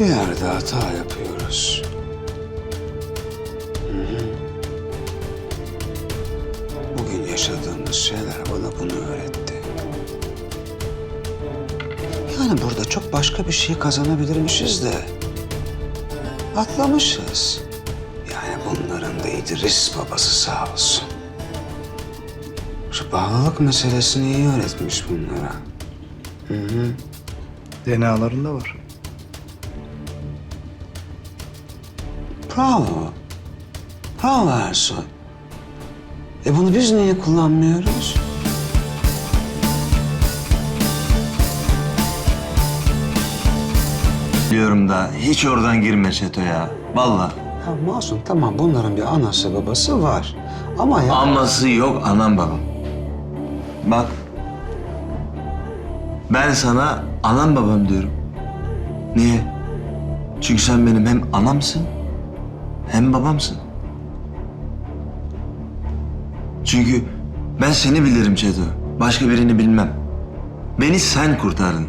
Bir yerde hata yapıyoruz. Hı hı. Bugün yaşadığımız şeyler bana bunu öğretti. Yani burada çok başka bir şey kazanabilirmişiz de. Atlamışız. Yani bunların da İdris babası sağ olsun. Şu bağlılık meselesini iyi öğretmiş bunlara. DNA'larında var. Bravo. Bravo Ersoy. E bunu biz niye kullanmıyoruz? Diyorum da hiç oradan girme Çeto ya. Vallahi. Ya Masum tamam bunların bir anası babası var. Ama ya... Aması yok anam babam. Bak. Ben sana anam babam diyorum. Niye? Çünkü sen benim hem anamsın hem babamsın. Çünkü ben seni bilirim Çeto. Başka birini bilmem. Beni sen kurtardın.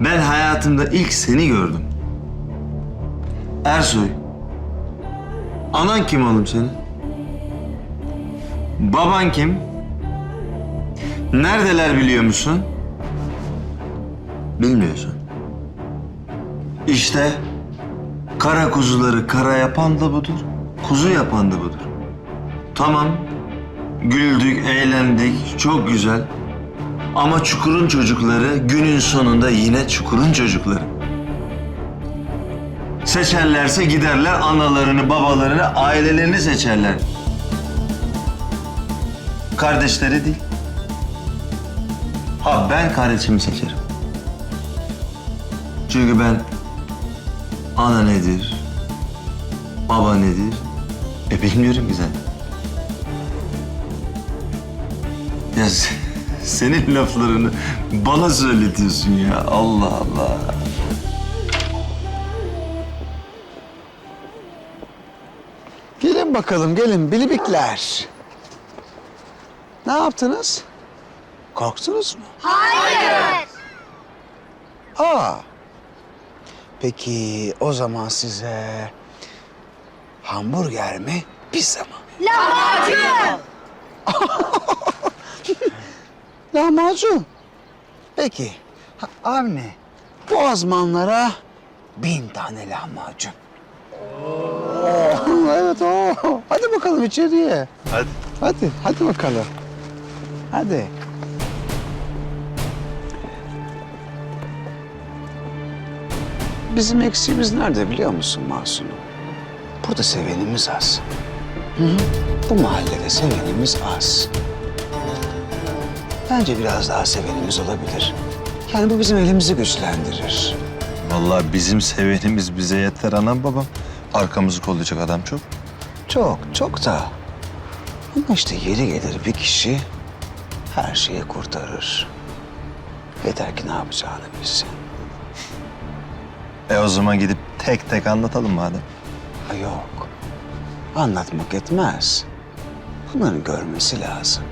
Ben hayatımda ilk seni gördüm. Ersoy. Anan kim oğlum senin? Baban kim? Neredeler biliyor musun? Bilmiyorsun. İşte kara kuzuları kara yapan da budur, kuzu yapan da budur. Tamam, güldük, eğlendik, çok güzel. Ama çukurun çocukları günün sonunda yine çukurun çocukları. Seçerlerse giderler analarını, babalarını, ailelerini seçerler. Kardeşleri değil. Ha ben kardeşimi seçerim. Çünkü ben ana nedir, baba nedir e bilmiyorum güzel. Ya se- senin laflarını bana söyletiyorsun ya Allah Allah. Gelin bakalım gelin bilibikler. Ne yaptınız? Korktunuz mu? Hayır. Aa. Peki o zaman size hamburger mi, pizza mı? Lahmacun. Lahmacun. Peki. Ha, Avni, bu azmanlara bin tane lahmacun. Oo, evet o. Hadi bakalım içeriye. Hadi. Hadi, hadi bakalım. Hadi. Bizim eksiğimiz nerede biliyor musun Masum'um? Burada sevenimiz az. Hı hı. Bu mahallede sevenimiz az. Bence biraz daha sevenimiz olabilir. Yani bu bizim elimizi güçlendirir. Vallahi bizim sevenimiz bize yeter anam babam. Arkamızı kollayacak adam çok. Çok, çok da. Ama işte yeri gelir bir kişi her şeyi kurtarır. Yeter ki ne yapacağını bilsin. E o zaman gidip tek tek anlatalım madem. Ha yok. Anlatmak etmez. Bunların görmesi lazım.